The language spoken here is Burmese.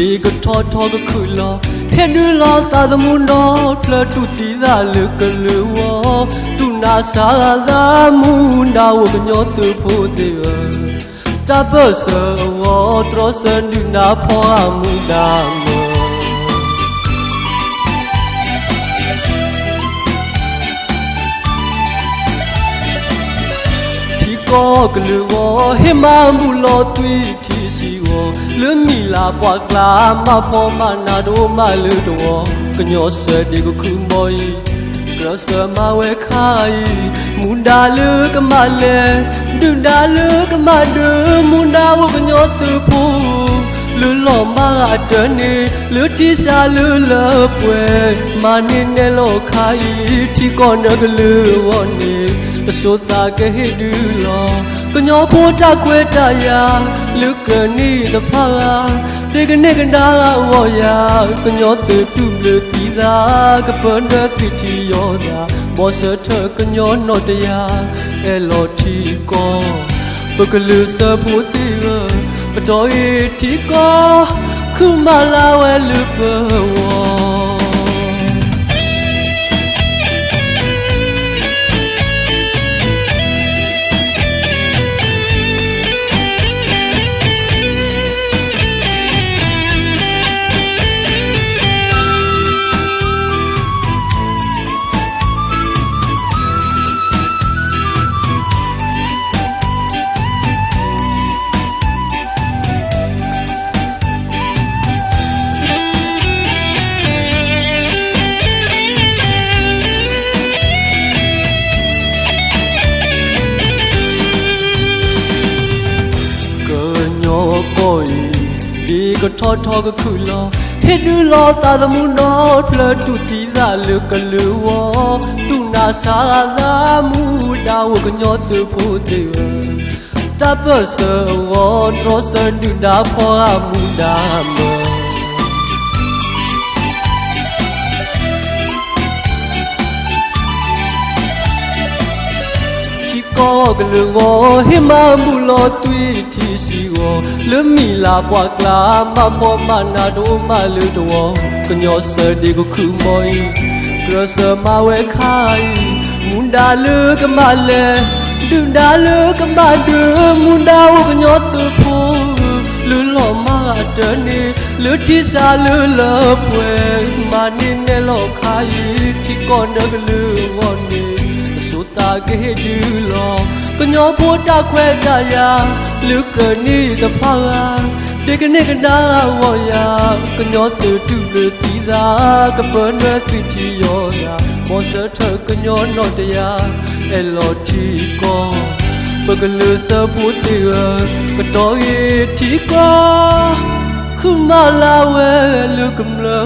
ဒီကထောထောကခုလောဟဲ့နူလောသာသမှုနောထလတူတီသာလကလူဝတူနာစာသာမူနာဝကညောတူဖို့တေတပ္ပဆောဝတရစန္ဒုနာဖောမူနာမော တီကောကလူဝဟိမမူလောတွီတီစီဝလွမီလာပွားကလာမဖောမနာဒိုမလူတောကညောစဒီကခုမောီရစမဝဲခိုင်မွန်ဒါလူကမလေဒွန်ဒါလူကမဒူမွန်ဒါဝကညောသူဖူလူလောမအတနေလူတီစာလူလပွဲမနင်းနဲ့လောခိုင်တီကောနကလူဝနေ အစိုးတာကဟိဒူလောကညောဖို့တခွဲတယာလူကနီတဖာဒီကနေကနာဝယာကညောတေတုလူတီသာကပန်ဒတိတီယောသာမောစထကညောနောတယာအဲလောတီကောပကလူစဖို့တီဝပတော်ရီတီကောခုမလာဝဲလူပ ဒီကထောထောကခုလောဟိဒူလောသာသမှုနောဖလတူတီသာလကလူဝတူနာစာသာမူဒါဝကညောသူဖို့တေဝတပ္ပဆောဝတရစန္ဒုဒါဖောမူဒါမောချီ ကောကလူဝဟိမမူလောတွီတီစီဝလွမီလာပွားကလာမမောမနာဒိုမလူတောကညောစဒီကိုခုမောီကရစမဝဲခိုင်မွန်ဒါလူကမလဲဒွန်ဒါလူကမဒူမွန်ဒါဝကညောသူဖူလူလောမတနေလူတီစာလူလပွဲမနင်းနဲ့လောခိုင်ချီကောနကလူဝနေ sota ke du lo ko nyo pho ta khwe ta ya lu ke ni the pha de ke ne ke na wo ya ko nyo tu tu le ti da ka pa na ti ti yo ya mo sa tha ko nyo no ta ya e lo ti ko pa ke lu sa pu ti wa ko to ye ti ko khu ma la we lu kum la